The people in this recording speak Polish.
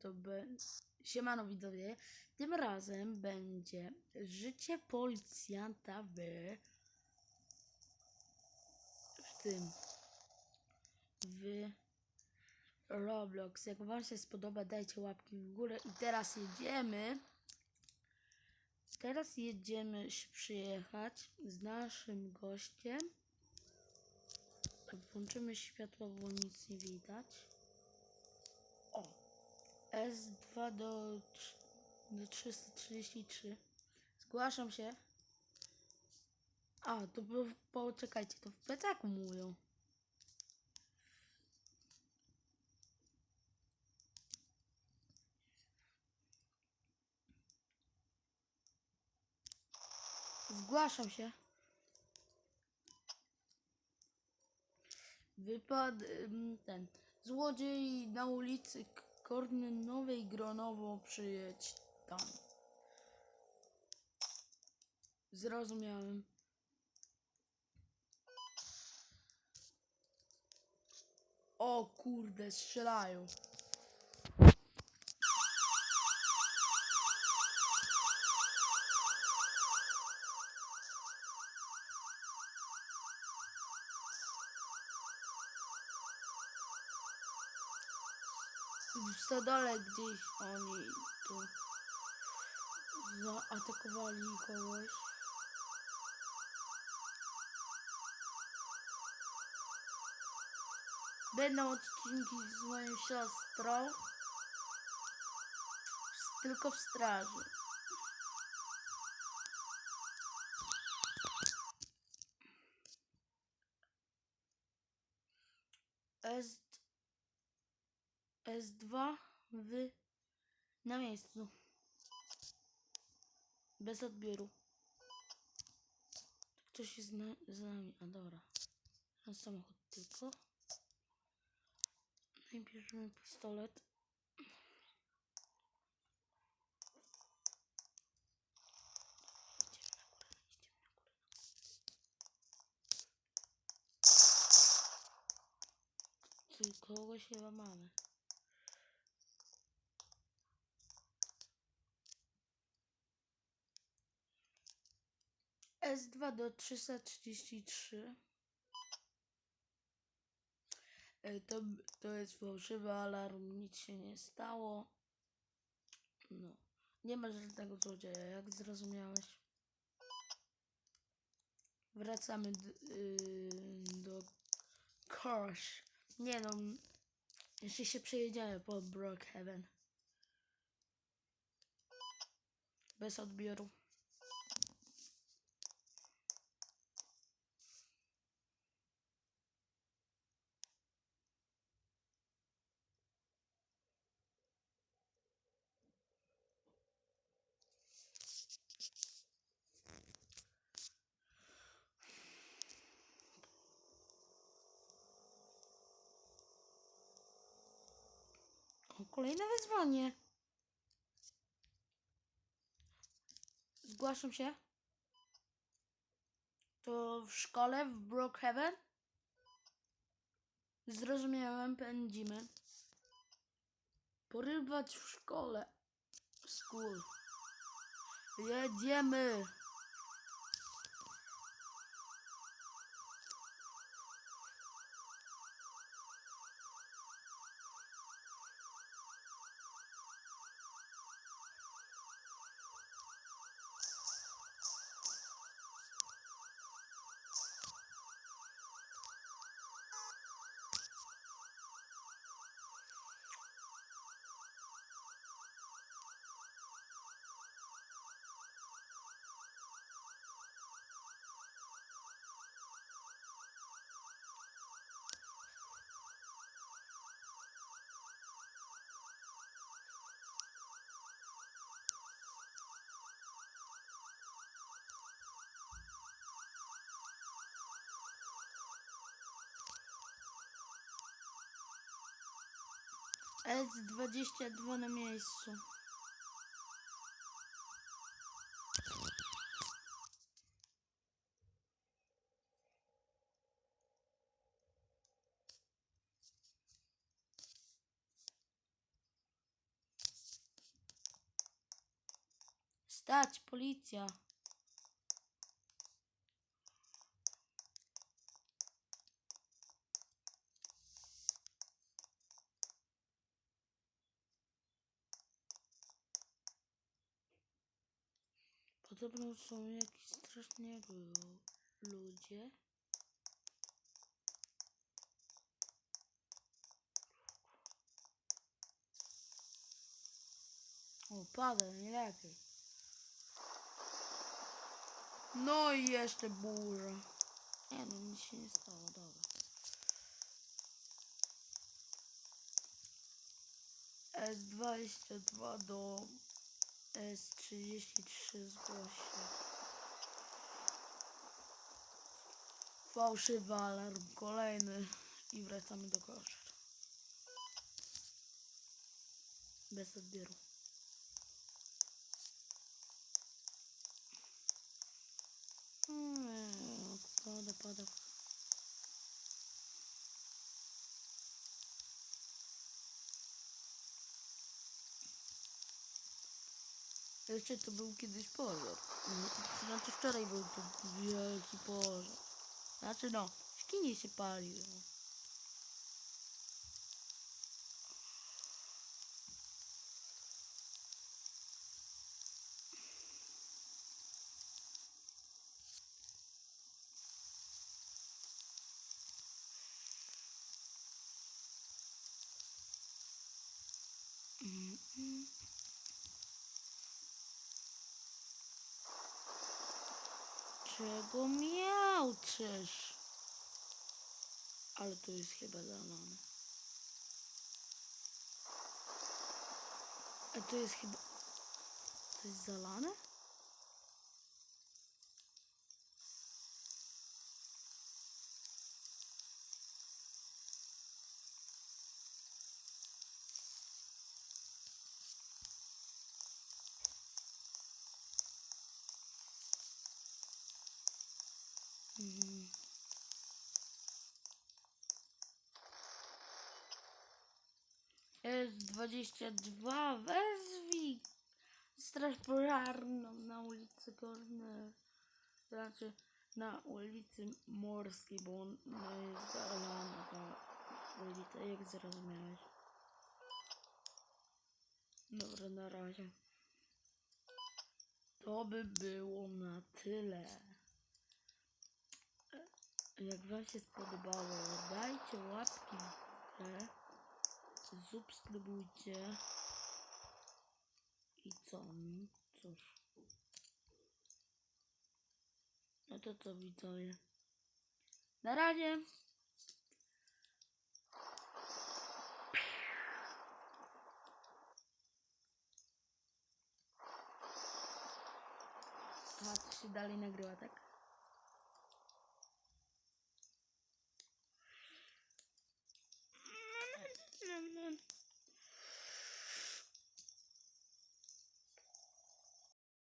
to be... Siemano widzowie. Tym razem będzie życie policjanta w... w tym... w Roblox. Jak wam się spodoba, dajcie łapki w górę. I teraz jedziemy. Teraz jedziemy się przyjechać z naszym gościem. Włączymy światło, bo nic nie widać. O! S2 do, do 333. Zgłaszam się. A, to w- poczekajcie, to w plecaku mówią. Zgłaszam się. Wypadł ten złodziej na ulicy K- Kornynowej Gronowo przyjedź tam. Zrozumiałem. O kurde, strzelają. W stodole gdzieś oni tu zaatakowali kogoś. Będą odcinki z moją siostrą. Tylko w straży. S S2 w na miejscu. Bez odbioru. Ktoś jest na, z nami. A dobra. Ten samochód tylko. Najpierw bierzemy pistolet. Idziemy na górę, idziemy na górę. Ty kogoś chyba mamy. S2 do 333. E, To, to jest fałszywy alarm, nic się nie stało. No. Nie ma żadnego złodzieja, jak zrozumiałeś. Wracamy yy, do Korsz. Nie no, jeszcze się przejedziemy po Brookhaven. Bez odbioru. Kolejne wezwanie. Zgłaszam się. To w szkole w Brookhaven? Zrozumiałem, pędzimy. Porywać w szkole. School. Jedziemy. S22 na miejscu. Stać, policja. Podobno są jakieś strasznie lu- ludzie. O, pada, nie lepiej. No i jeszcze burza. Nie no, nic się nie stało, dobra. S22 do S33 zgłosi. Fałszywy alarm, kolejny i wracamy do koszar. Bez odbioru. Hmm, pada, pada. Jeszcze to był kiedyś pożar. Mm, Znaczy wczoraj był to wielki pożar. Znaczy no, w kinie się palił. Czego miałczysz? Ale to jest chyba zalane. A to jest chyba... To jest zalane? Mhm. Jest 22, wezwij straż pożarną na ulicy Korner. Znaczy na ulicy Morskiej, bo on no, jest zalana ta ulica, jak zrozumiałeś. Dobra, na razie. To by było na tyle. Jak wam się spodobało, dajcie łapki w subskrybujcie i co? Cóż. No to co widzowie. Na razie. A to się dalej nagrywa, tak?